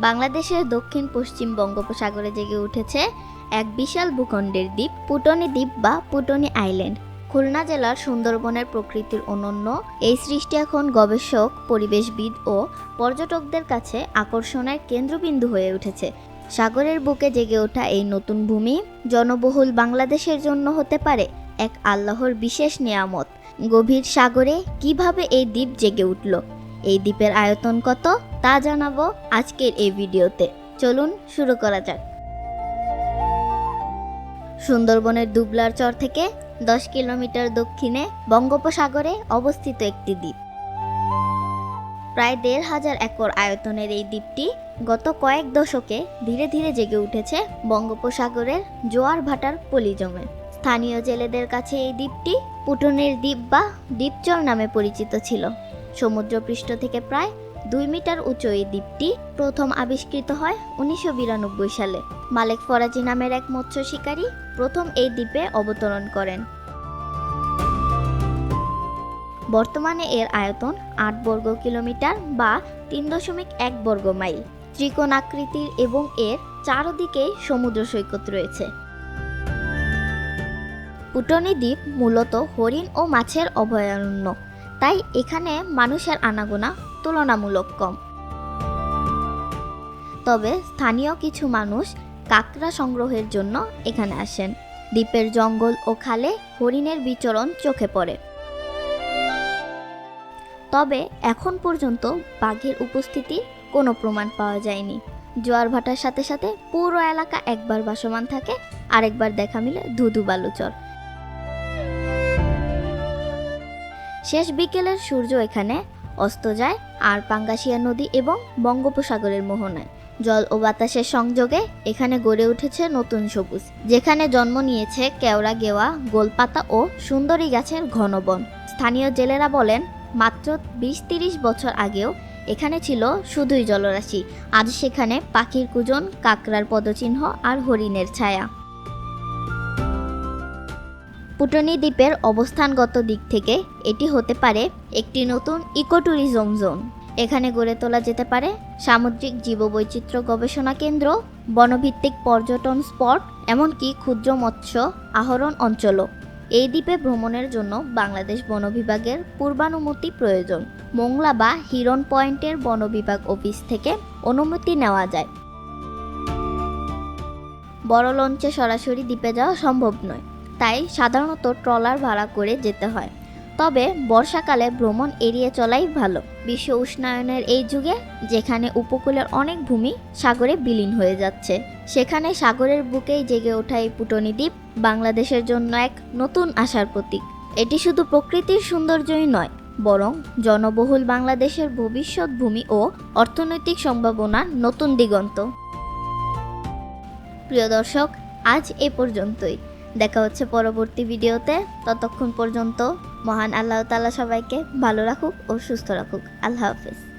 বাংলাদেশের দক্ষিণ পশ্চিম বঙ্গোপসাগরে জেগে উঠেছে এক বিশাল ভূখণ্ডের দ্বীপ, পুটনি দ্বীপ বা পুটনি আইল্যান্ড। খুলনা জেলার সুন্দরবনের প্রকৃতির অনন্য এই সৃষ্টি এখন গবেষক, পরিবেশবিদ ও পর্যটকদের কাছে আকর্ষণের কেন্দ্রবিন্দু হয়ে উঠেছে। সাগরের বুকে জেগে ওঠা এই নতুন ভূমি জনবহুল বাংলাদেশের জন্য হতে পারে এক আল্লাহর বিশেষ নেয়ামত। গভীর সাগরে কীভাবে এই দ্বীপ জেগে উঠল? এই দ্বীপের আয়তন কত তা জানাব আজকের এই ভিডিওতে। চলুন শুরু করা যাক। সুন্দরবনের দুবলার চর থেকে দশ কিলোমিটার দক্ষিণে বঙ্গোপসাগরে অবস্থিত একটি দ্বীপ। প্রায় দেড় হাজার একর আয়তনের এই দ্বীপটি গত কয়েক দশকে ধীরে ধীরে জেগে উঠেছে বঙ্গোপসাগরের জোয়ার ভাটার পলি জমে। স্থানীয় জেলেদের কাছে এই দ্বীপটি পুটনের দ্বীপ বা দ্বীপচর নামে পরিচিত ছিল। সমুদ্রপৃষ্ঠ থেকে প্রায় দুই মিটার উঁচু এই দ্বীপটি প্রথম আবিষ্কৃত হয় উনিশশো বিরানব্বই সালে। মালেক ফরাজি নামের এক মৎস্য শিকারী প্রথম এই দ্বীপে অবতরণ করেন। বর্তমানে এর আয়তন আট বর্গ কিলোমিটার বা তিন দশমিক এক বর্গ মাইল। ত্রিকোণ আকৃতির এবং এর চারদিকে সমুদ্র সৈকত রয়েছে। পুটনি দ্বীপ মূলত হরিণ ও মাছের অভয়ারণ্য। তাই এখানে মানুষের আনাগোনা তুলনামূলক কম। তবে স্থানীয় কিছু মানুষ কাকড়া সংগ্রহের জন্য এখানে আসেন। দ্বীপের জঙ্গল ও খালে হরিণের বিচরণ চোখে পড়ে। তবে এখন পর্যন্ত বাঘের উপস্থিতি কোনো প্রমাণ পাওয়া যায়নি। জোয়ার ভাটার সাথে সাথে পুরো এলাকা একবার ভাসমান থাকে, আরেকবার দেখা মিলে ধুধু বালুচর। শেষ বিকেলের সূর্য এখানে অস্ত যায় আর পাঙ্গাসিয়া নদী এবং বঙ্গোপসাগরের মোহনায়। জল ও বাতাসের সংযোগে এখানে গড়ে উঠেছে নতুন সবুজ, যেখানে জন্ম নিয়েছে কেওড়া, গেওয়া, গোলপাতা ও সুন্দরী গাছের ঘন বন। স্থানীয় জেলেরা বলেন, মাত্র বিশ তিরিশ বছর আগেও এখানে ছিল শুধুই জলরাশি। আজ সেখানে পাখির কুজন কাকরার পদচিহ্ন আর হরিণের ছায়া। পুটনি দ্বীপের অবস্থানগত দিক থেকে এটি হতে পারে একটি নতুন ইকোট্যুরিজম জোন। এখানে গড়ে তোলা যেতে পারে সামুদ্রিক জীববৈচিত্র্য গবেষণা কেন্দ্র, বনভিত্তিক পর্যটন স্পট, এমনকি ক্ষুদ্র মৎস্য আহরণ অঞ্চলও। এই দ্বীপে ভ্রমণের জন্য বাংলাদেশ বন বিভাগের পূর্বানুমতি প্রয়োজন। মোংলা বা হিরন পয়েন্টের বন বিভাগ অফিস থেকে অনুমতি নেওয়া যায়। বড় লঞ্চে সরাসরি দ্বীপে যাওয়া সম্ভব নয়। তাই সাধারণত ট্রলার ভাড়া করে যেতে হয়। তবে বর্ষাকালে ভ্রমণ এড়িয়ে চলাই ভালো। বিশ্ব উষ্ণায়নের এই যুগে যেখানে উপকূলের অনেক ভূমি সাগরে বিলীন হয়ে যাচ্ছে, সেখানে সাগরের বুকেই জেগে ওঠা এই পুটনি দ্বীপ বাংলাদেশের জন্য এক নতুন আশার প্রতীক। এটি শুধু প্রকৃতির সৌন্দর্যই নয়, বরং জনবহুল বাংলাদেশের ভবিষ্যৎ ভূমি ও অর্থনৈতিক সম্ভাবনার নতুন দিগন্ত। প্রিয় দর্শক, আজ এ পর্যন্তই। দেখা হচ্ছে পরবর্তী ভিডিওতে। ততক্ষণ পর্যন্ত মহান আল্লাহ তালা সবাইকে ভালো রাখুক ও সুস্থ রাখুক। আল্লাহ হাফেজ।